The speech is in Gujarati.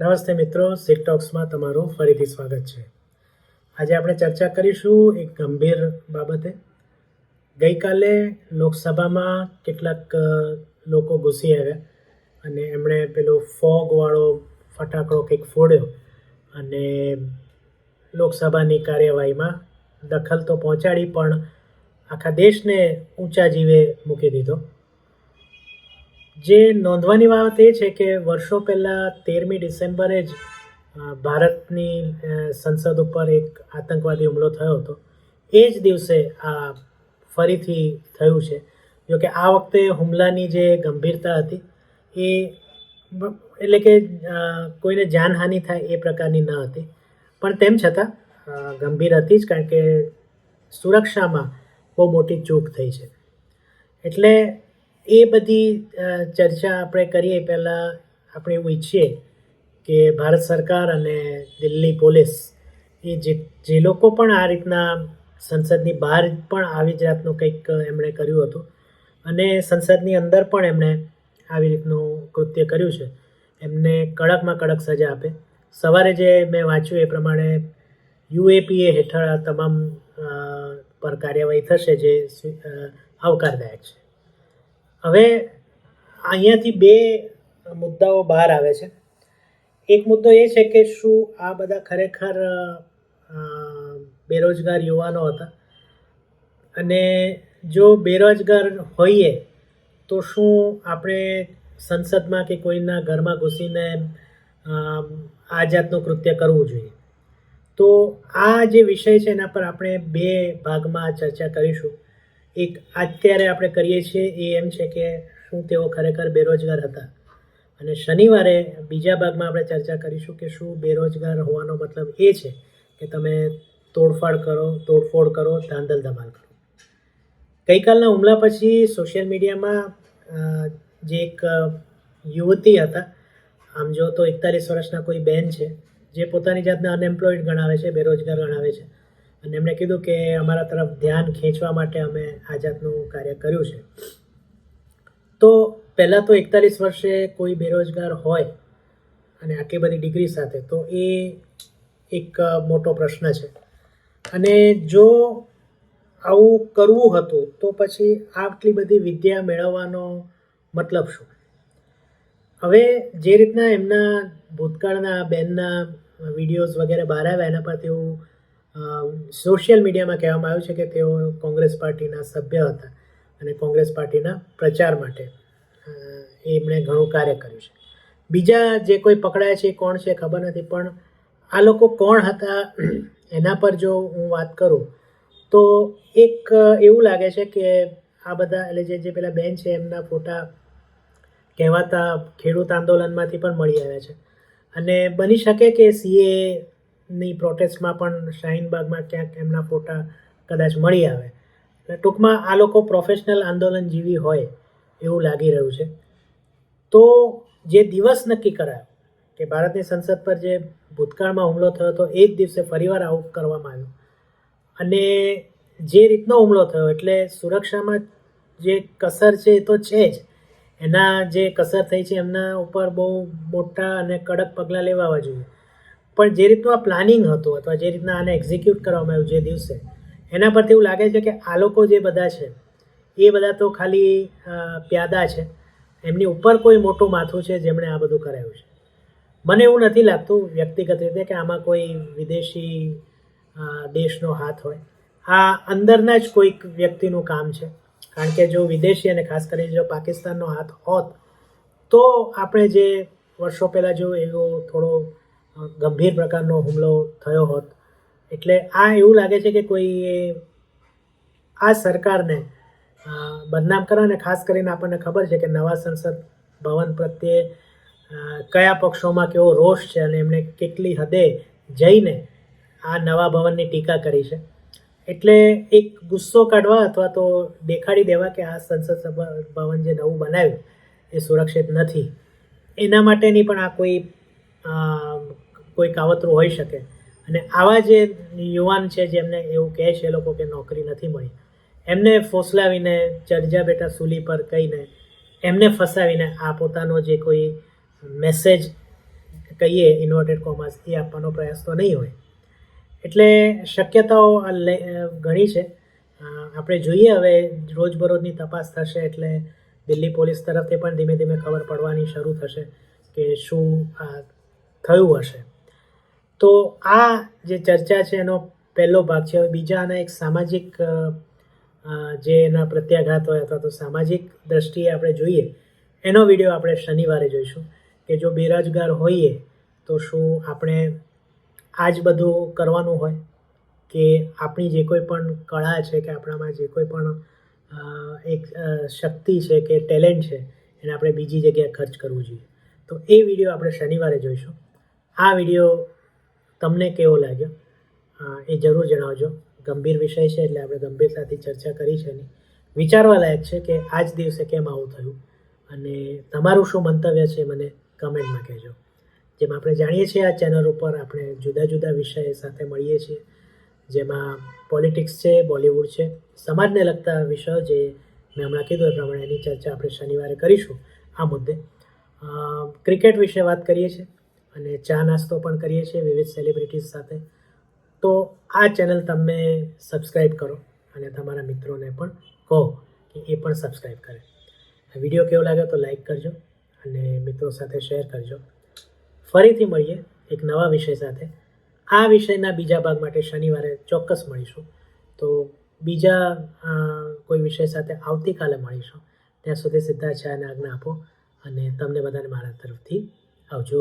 નમસ્તે મિત્રો સિક ટોક્સમાં તમારું ફરીથી સ્વાગત છે. આજે આપણે ચર્ચા કરીશું એક ગંભીર બાબતે. ગઈકાલે લોકસભામાં કેટલાક લોકો ઘૂસી આવ્યા અને એમણે પેલો ફોગવાળો ફટાકડો કંઈક ફોડ્યો અને લોકસભાની કાર્યવાહીમાં દખલ તો પહોંચાડી પણ આખા દેશને ઊંચા જીવે મૂકી દીધો. જે નોંધવાની બાબત એ છે કે વર્ષો પહેલાં તેરમી ડિસેમ્બરે જ ભારતની સંસદ ઉપર એક આતંકવાદી હુમલો થયો હતો. એ જ દિવસે આ ફરીથી થયું છે. જોકે આ વખતે હુમલાની જે ગંભીરતા હતી, એ એટલે કે કોઈને જાનહાનિ થાય એ પ્રકારની ન હતી. પણ તેમ છતાં ગંભીર હતી જ કારણ કે સુરક્ષામાં બહુ મોટી ચૂક થઈ છે. એટલે એ બધી ચર્ચા આપણે કરીએ પહેલાં આપણે એવું ઈચ્છીએ કે ભારત સરકાર અને દિલ્હી પોલીસ એ જે જે લોકો પણ આ રીતના સંસદની બહાર પણ આવી જાતનું કંઈક એમણે કર્યું હતું અને સંસદની અંદર પણ એમણે આવી રીતનું કૃત્ય કર્યું છે. એમને કડકમાં કડક સજા આપે. સવારે જે મેં વાંચ્યું એ પ્રમાણે યુએપીએ હેઠળ આ તમામ પર કાર્યવાહી થશે જે આવકારદાયક છે. હવે અહીંયાથી બે મુદ્દાઓ બહાર આવે છે. એક મુદ્દો એ છે કે શું આ બધા ખરેખર બેરોજગાર યુવાનો હતા? અને જો બેરોજગાર હોઈએ તો શું આપણે સંસદમાં કે કોઈના ઘરમાં ઘૂસીને આ જાતનું કૃત્ય કરવું જોઈએ? તો આ જે વિષય છે એના પર આપણે બે ભાગમાં ચર્ચા કરીશું. એક અત્યારે આપણે કરીએ છીએ એ એમ છે કે શું તેઓ ખરેખર બેરોજગાર હતા. અને શનિવારે બીજા ભાગમાં આપણે ચર્ચા કરીશું કે શું બેરોજગાર હોવાનો મતલબ એ છે કે તમે તોડફાડ કરો, તોડફોડ કરો, ધાંધલ ધમાલ કરો. ગઈકાલના હુમલા પછી સોશિયલ મીડિયામાં જે એક યુવતી હતા, આમ જો તો એકતાલીસ વર્ષના કોઈ બેન છે, જે પોતાની જાતને અનએમ્પ્લોયડ ગણાવે છે, બેરોજગાર ગણાવે છે અને એમણે કીધું કે અમારા તરફ ધ્યાન ખેંચવા માટે અમે આ જાતનું કાર્ય કર્યું છે. તો પહેલાં તો એકતાલીસ વર્ષે કોઈ બેરોજગાર હોય અને આટલી બધી ડિગ્રી સાથે, તો એ એક મોટો પ્રશ્ન છે. અને જો આવું કરવું હતું, તો પછી આટલી બધી વિદ્યા મેળવવાનો મતલબ શું? હવે જે રીતના એમના ભૂતકાળના, બેનના વિડીયોઝ વગેરે બહાર આવ્યા, એના પર તેઓ સોશિયલ મીડિયામાં કહેવામાં આવ્યું છે કે તેઓ કોંગ્રેસ પાર્ટીના સભ્ય હતા અને કોંગ્રેસ પાર્ટીના પ્રચાર માટે એમણે ઘણું કાર્ય કર્યું છે. બીજા જે કોઈ પકડાયા છે એ કોણ છે ખબર નથી, પણ આ લોકો કોણ હતા એના પર જો હું વાત કરું, તો એક એવું લાગે છે કે આ બધા, એટલે જે જે પેલા બેન છે એમના ફોટા કહેવાતા ખેડૂત આંદોલનમાંથી પણ મળી આવ્યા છે. અને બની શકે કે સીએ ની પ્રોટેસ્ટમાં પણ શાહીનબાગમાં ક્યાંક એમના ફોટા કદાચ મળી આવે. એટલે ટૂંકમાં આ લોકો પ્રોફેશનલ આંદોલન જીવી હોય એવું લાગી રહ્યું છે. તો જે દિવસ નક્કી કરાયો કે ભારતની સંસદ પર જે ભૂતકાળમાં હુમલો થયો હતો, એ જ દિવસે ફરીવાર આવું કરવામાં આવ્યું. અને જે રીતનો હુમલો થયો એટલે સુરક્ષામાં જે કસર છે એ તો છે જ. એના જે કસર થઈ છે એમના ઉપર બહુ મોટા અને કડક પગલાં લેવા જોઈએ. પણ જે રીતનું આ પ્લાનિંગ હતું અથવા જે રીતના આને એક્ઝિક્યુટ કરવામાં આવ્યું જે દિવસે, એના પરથી એવું લાગે છે કે આ લોકો જે બધા છે, એ બધા તો ખાલી પ્યાદા છે. એમની ઉપર કોઈ મોટું માથું છે જેમણે આ બધું કરાયું છે. મને એવું નથી લાગતું વ્યક્તિગત રીતે કે આમાં કોઈ વિદેશી દેશનો હાથ હોય. આ અંદરના જ કોઈક વ્યક્તિનું કામ છે. કારણ કે જો વિદેશી અને ખાસ કરીને જો પાકિસ્તાનનો હાથ હોત, તો આપણે જે વર્ષો પહેલાં જો એવો થોડો ગંભીર પ્રકારનો હુમલો થયો હોત. એટલે આ એવું લાગે છે કે કોઈ આ સરકારને બદનામ કરવા અને ખાસ કરીને આપણને ખબર છે કે નવા સંસદ ભવન પ્રત્યે કયા પક્ષોમાં કેવો રોષ છે અને એમણે કેટલી હદે જઈને આ નવા ભવનની ટીકા કરી છે. એટલે એક ગુસ્સો કાઢવા અથવા તો દેખાડી દેવા કે આ સંસદ ભવન જે નવું બનાવ્યું એ સુરક્ષિત નથી. એના માટેની પણ આ કોઈ કોઈ કાવતરું હોઈ શકે. અને આવા જે યુવાન છે જેમને એવું કહે છે એ લોકો કે નોકરી નથી મળી. એમને ફોસલાવીને ચર્ચા બેટા સૂલી પર કહીને, એમને ફસાવીને આ પોતાનો જે કોઈ મેસેજ કહીએ ઇન્વર્ટેડ કોમર્સ એ આપવાનો પ્રયાસ તો નહીં હોય. એટલે શક્યતાઓ ઘણી છે. આપણે જોઈએ હવે રોજબરોજની તપાસ થશે એટલે દિલ્હી પોલીસ તરફથી પણ ધીમે ધીમે ખબર પડવાની શરૂ થશે કે શું આ થયું હશે. તો આ જે ચર્ચા છે એનો પહેલો ભાગ છે. હવે બીજા એક સામાજિક જે એના પ્રત્યાઘાત હોય અથવા તો સામાજિક દ્રષ્ટિએ આપણે જોઈએ, એનો વીડિયો આપણે શનિવારે જોઈશું કે જો બેરોજગાર હોઈએ તો શું આપણે આ જ બધું કરવાનું હોય કે આપણી જે કોઈ પણ કળા છે કે આપણામાં જે કોઈ પણ એક શક્તિ છે કે ટેલેન્ટ છે, એને આપણે બીજી જગ્યાએ ખર્ચ કરવું જોઈએ. તો એ વીડિયો આપણે શનિવારે જોઈશું. આ વીડિયો તમને કેવો લાગ્યો? એ જરૂર જણાવજો. ગંભીર વિષય છે એટલે આપણે ગંભીરતાથી ચર્ચા કરી છે એની વિચારવા લાયક છે કે આજ દિવસે કેમ આવું થયું? અને તમારું શું મંતવ્ય છે મને કમેન્ટમાં કહેજો. જેમ આપણે જાણીએ છીએ આ ચેનલ ઉપર આપણે જુદા જુદા વિષય સાથે મળીએ છીએ. જેમાં પોલિટિક્સ છે, બોલિવૂડ છે, સમાજને લગતા વિષયો જે મેં હમણાં કીધું એ પ્રમાણે એની ચર્ચા આપણે શનિવારે કરીશું આ મુદ્દે. ક્રિકેટ વિશે વાત કરીએ છીએ. અને ચા નાસ્તો પણ કરીએ છીએ વિવિધ સેલિબ્રિટીઝ સાથે. તો આ ચેનલ તમે સબસ્ક્રાઈબ કરો અને તમારા મિત્રોને પણ કહો કે એ પણ સબસ્ક્રાઈબ કરે. વીડિયો કેવો લાગ્યો તો લાઈક કરજો અને મિત્રો સાથે શેર કરજો. ફરીથી મળીએ એક નવા વિષય સાથે. આ વિષયના બીજા ભાગ માટે શનિવારે ચોક્કસ મળીશું. તો બીજા કોઈ વિષય સાથે આવતીકાલે મળીશું. ત્યાં સુધી સીધા છે આજ્ઞા આપો અને તમને બધાને મારા તરફથી આવજો.